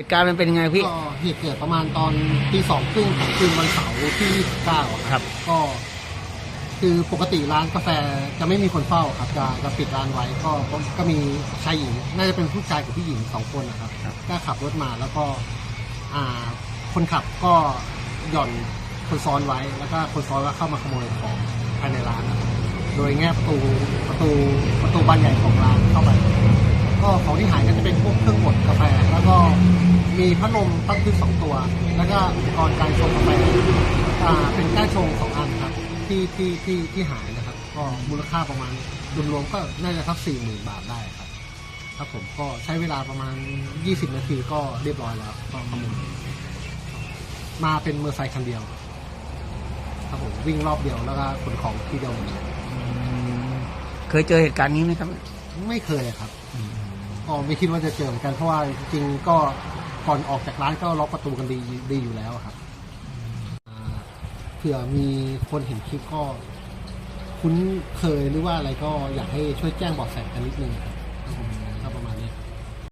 เหตุการณ์มันเป็นยังไงพี่ ก็เหตุเกิดประมาณตอนตีสองครึ่งของคืนวันเสาร์ที่เก้าครับ ก็ คือปกติร้านกาแฟจะไม่มีคนเฝ้าครับจะจะปิดร้านไว้ก็ก็ก็มีชายหญิงน่าจะเป็นผู้ชายกับผู้หญิงสองคนนะครับครับ ก็ขับรถมาแล้วก็อ่าคนขับก็หย่อนคนซ้อนไว้แล้วก็คนซ้อนก็เข้ามาขโมยของภายในร้านนะครับโดยแง่ประตูประตูประตูบานใหญ่ของร้านเข้าไป ก็ของที่หายก็จะเป็นพวกเครื่องบดกาแฟ แล้วก็ มีพัดลมตั้งขึ้นสองตัว แล้วก็อุปกรณ์การชงกาแฟอ่าเป็นก้านชงสองอันครับ ที่ที่ที่ที่หายนะครับ ก็มูลค่าประมาณรวมๆก็น่าจะสักสี่หมื่นบาทได้ครับ ครับผมก็ใช้เวลาประมาณยี่สิบนาทีก็เรียบร้อยแล้วก็ขโมยมาเป็นเมอร์ไซค์คันเดียว ครับผมวิ่งรอบเดียวแล้วก็ขนของทีเดียวหมดเลยเคยเจอเหตุการณ์นี้ไหมครับ ไม่เคยครับ ก็ไม่คิดว่าจะเจอเหมือนกันเพราะว่าจริงๆก็ ก่อนออกจากร้านก็ล็อกประตูกันดีดีอยู่แล้วครับเผื่อมีคนเห็นคลิปก็ คุ้นเคยหรือว่าอะไรก็อยากให้ช่วยแจ้งเบาะแสกันนิดนึงครับ